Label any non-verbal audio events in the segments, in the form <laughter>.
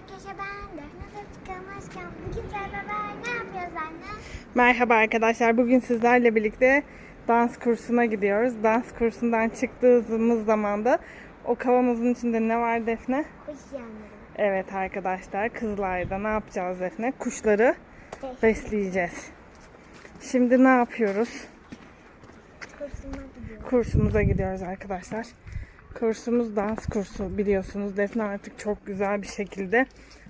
arkadaşlar ben Defne Çıkamazken bugün beraber ne yapıyoruz anne? Merhaba arkadaşlar. Bugün sizlerle birlikte dans kursuna gidiyoruz. Dans kursundan çıktığımız zaman da o kavanozun içinde ne var Defne? Kuş. Evet arkadaşlar Kızılay'da ne yapacağız Defne? Kuşları besleyeceğiz. Şimdi ne yapıyoruz? Kursuma gidiyoruz. Kursumuza gidiyoruz arkadaşlar. Kursumuz dans kursu biliyorsunuz. Defne artık çok güzel bir şekilde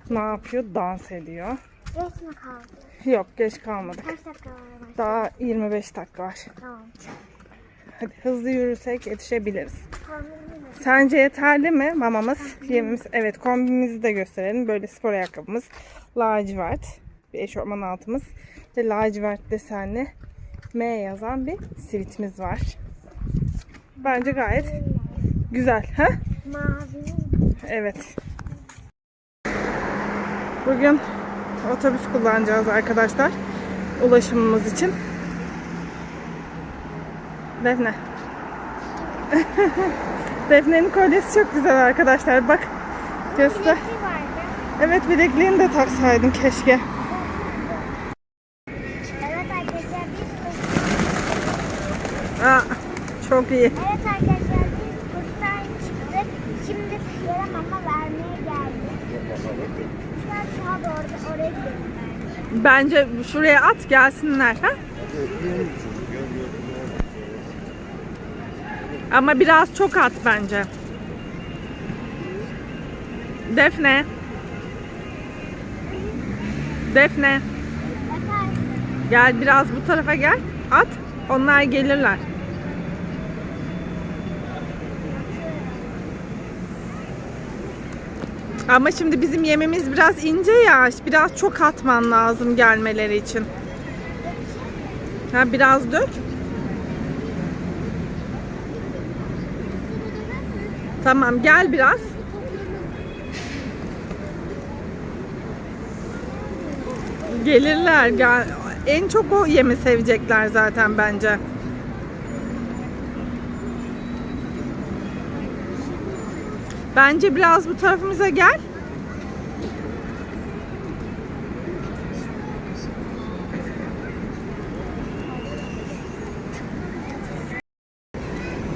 ne yapıyor? Dans ediyor. Geç mi kaldı? Yok geç kalmadık. Kaç dakika var? Daha 25 dakika var. Tamam. Hadi hızlı yürürsek yetişebiliriz. Sence yeterli mi mamamız? Yemimiz. Evet kombinimizi de gösterelim. Böyle spor ayakkabımız. Lacivert. Bir eşofman altımız. Ve lacivert desenli M yazan bir sivitimiz var. Bence gayet güzel. Ha? Mavi. Evet. Bugün otobüs kullanacağız arkadaşlar. Ulaşımımız için. Defne. <laughs> Defne'nin kolyesi çok güzel arkadaşlar. Bak. Göster. Evet bilekliğini de taksaydın keşke. Evet arkadaşlar. Aa, çok iyi. Evet arkadaşlar biz kurstan çıktık. Şimdi kuşlara mama vermeye geldik. Kuşlar daha da orada, oraya gidelim bence. Bence şuraya at gelsinler. Ha? Ama biraz çok at bence. Defne. Defne. Gel biraz bu tarafa gel. At. Onlar gelirler. Ama şimdi bizim yemimiz biraz ince ya. Biraz çok atman lazım gelmeleri için. Ha biraz dök. Tamam gel biraz. Gelirler. Gel. En çok o yemi sevecekler zaten bence. Bence biraz bu tarafımıza gel.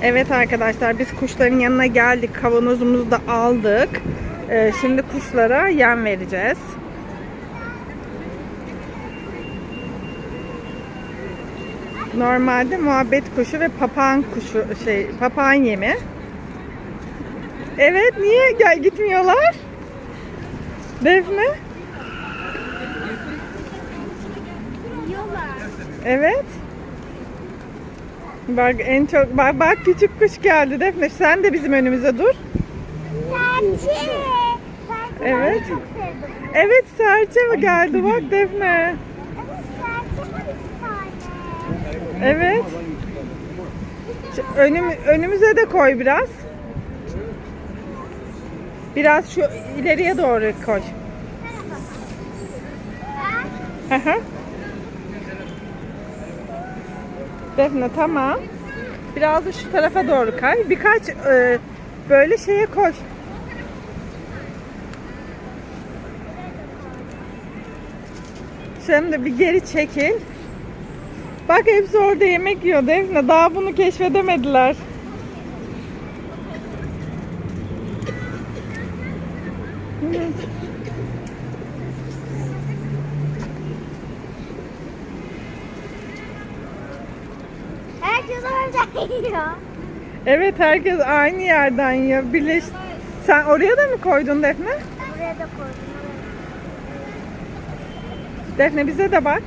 Evet arkadaşlar biz kuşların yanına geldik. Kavanozumuzu da aldık. Ee, şimdi kuşlara yem vereceğiz. Normalde muhabbet kuşu ve papağan kuşu şey papağan yemi. Evet niye gel gitmiyorlar? Defne? Evet. Bak en çok bak bak küçük kuş geldi Defne. Sen de bizim önümüze dur. Serçe. Evet. Evet serçe mi geldi bak Defne. Evet Önüm, önümüze de koy biraz. Biraz şu ileriye doğru koy. Hı. Defne tamam. Biraz da şu tarafa doğru kay. Birkaç e, böyle şeye koy. Şimdi bir geri çekil. Bak hepsi orada yemek yiyor Defne. Daha bunu keşfedemediler. Herkes orada yiyor. Evet herkes aynı yerden yiyor. Birleş... Sen oraya da mı koydun Defne? Buraya da koydum. Defne bize de bak.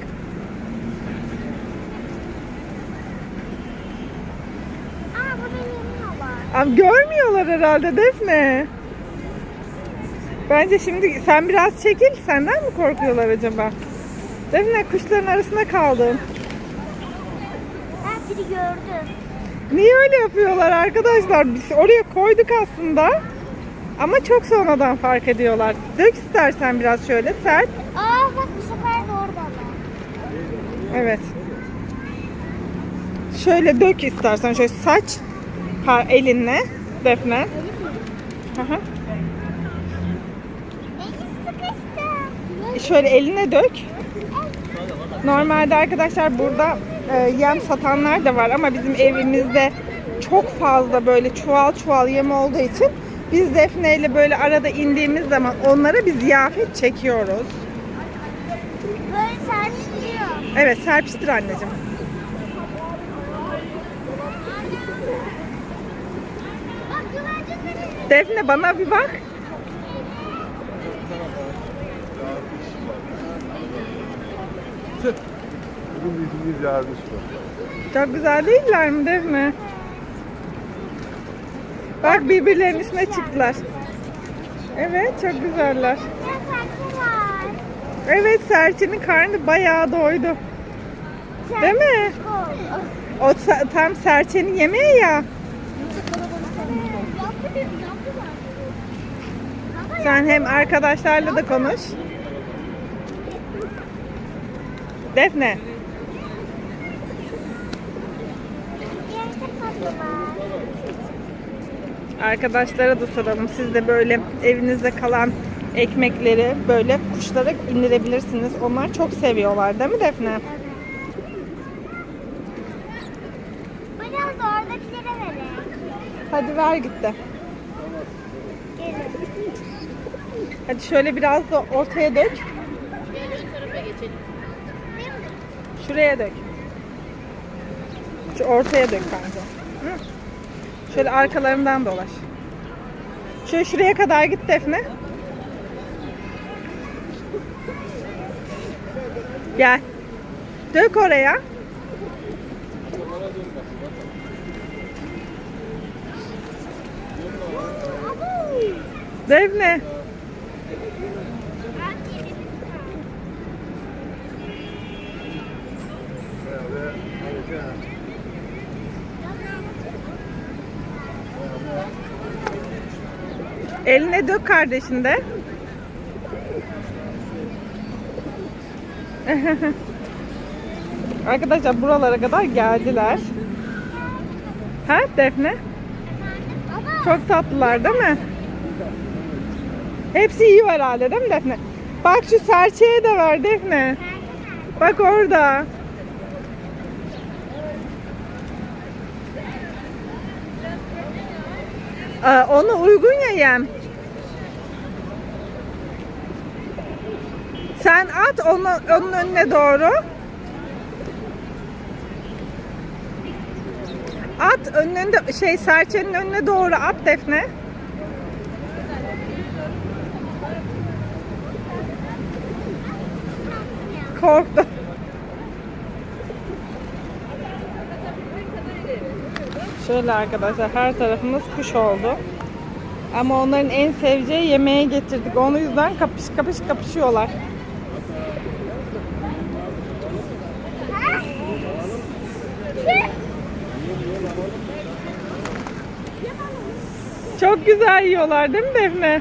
Aa burada yemiyorlar. Abi görmüyorlar herhalde Defne. Bence şimdi sen biraz çekil. Senden mi korkuyorlar acaba? Defne kuşların arasında kaldın. Ben biri gördüm. Niye öyle yapıyorlar arkadaşlar? Biz oraya koyduk aslında. Ama çok sonradan fark ediyorlar. Dök istersen biraz şöyle sert. Aa bak bu sefer de oradalar. Evet. Şöyle dök istersen şöyle saç elinle Defne. Hı hı. Ne şöyle eline dök. Normalde arkadaşlar burada e, yem satanlar da var ama bizim evimizde çok fazla böyle çuval çuval yem olduğu için biz Defne ile böyle arada indiğimiz zaman onlara bir ziyafet çekiyoruz. Böyle sarsılıyor. Evet serpiştir anneciğim. Defne bana bir bak. Bugün yüzümüz yağmış var. Çok güzel değiller mi Defne? Bak birbirlerinin üstüne çıktılar. Evet çok güzeller. Evet Serçe'nin karnı bayağı doydu. Değil mi? O tam Serçe'nin yemeği ya. Sen hem arkadaşlarla da konuş. Defne. Arkadaşlara da soralım. Siz de böyle evinizde kalan ekmekleri böyle kuşlara indirebilirsiniz. Onlar çok seviyorlar değil mi Defne? Biraz da oradakilere verin. Hadi ver gitti. Gelin. Hadi şöyle biraz da ortaya dök. Şuraya dök. Şu ortaya dök bence. Şöyle arkalarından dolaş. Şöyle şuraya kadar git Defne. Gel. Dök oraya. Defne. Eline dök kardeşin de. <laughs> Arkadaşlar buralara kadar geldiler. Ha Defne? Çok tatlılar değil mi? Hepsi iyi var herhalde değil mi Defne? Bak şu serçeye de var Defne. Bak orada. Aa, ona uygun ya yem. Sen at onu, onun önüne doğru. At önünde şey serçenin önüne doğru at Defne. Korktu. Şöyle arkadaşlar her tarafımız kuş oldu. Ama onların en seveceği yemeğe getirdik. Onun yüzden kapış kapış kapışıyorlar. Çok güzel yiyorlar değil mi Defne?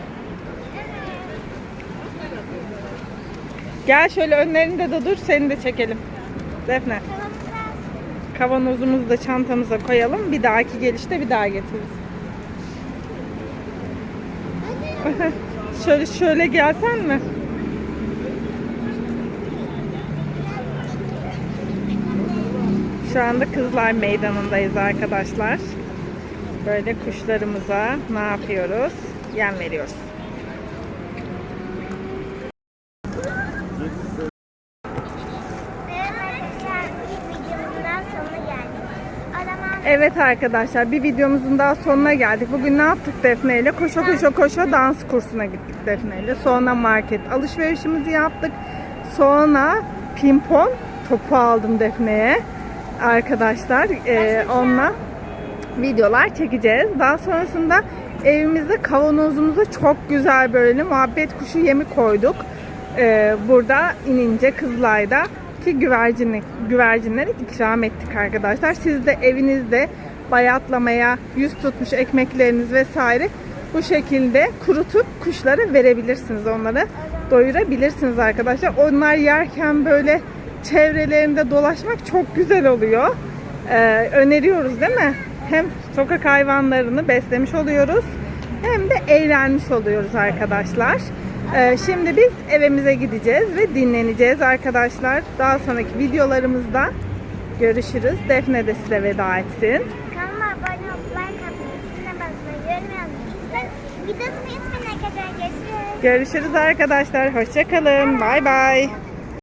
Gel şöyle önlerinde de dur seni de çekelim. Defne. Kavanozumuzu da çantamıza koyalım. Bir dahaki gelişte bir daha getiririz. <laughs> şöyle şöyle gelsen mi? Şu anda Kızlar Meydanı'ndayız arkadaşlar. Böyle kuşlarımıza ne yapıyoruz? Yem veriyoruz. Evet arkadaşlar bir videomuzun daha sonuna geldik. Bugün ne yaptık Defne ile? Koşa koşa koşa dans kursuna gittik Defne ile. Sonra market alışverişimizi yaptık. Sonra pimpon topu aldım Defne'ye. Arkadaşlar e, onunla videolar çekeceğiz. Daha sonrasında evimizde kavanozumuza çok güzel böyle muhabbet kuşu yemi koyduk. Ee, burada inince Kızılay'da ki güvercinlik, güvercinleri ikram ettik arkadaşlar. Siz de evinizde bayatlamaya yüz tutmuş ekmekleriniz vesaire bu şekilde kurutup kuşlara verebilirsiniz onları. Doyurabilirsiniz arkadaşlar. Onlar yerken böyle çevrelerinde dolaşmak çok güzel oluyor. Ee, öneriyoruz değil mi? Hem sokak hayvanlarını beslemiş oluyoruz hem de eğlenmiş oluyoruz arkadaşlar. Ee, şimdi biz evimize gideceğiz ve dinleneceğiz arkadaşlar. Daha sonraki videolarımızda görüşürüz. Defne de size veda etsin. Kanalıma abone olup like atmayı, zilini basmayı, yorum yazmayı, videomu unutmayın arkadaşlar. Görüşürüz. Görüşürüz arkadaşlar. Hoşçakalın. Bay bay.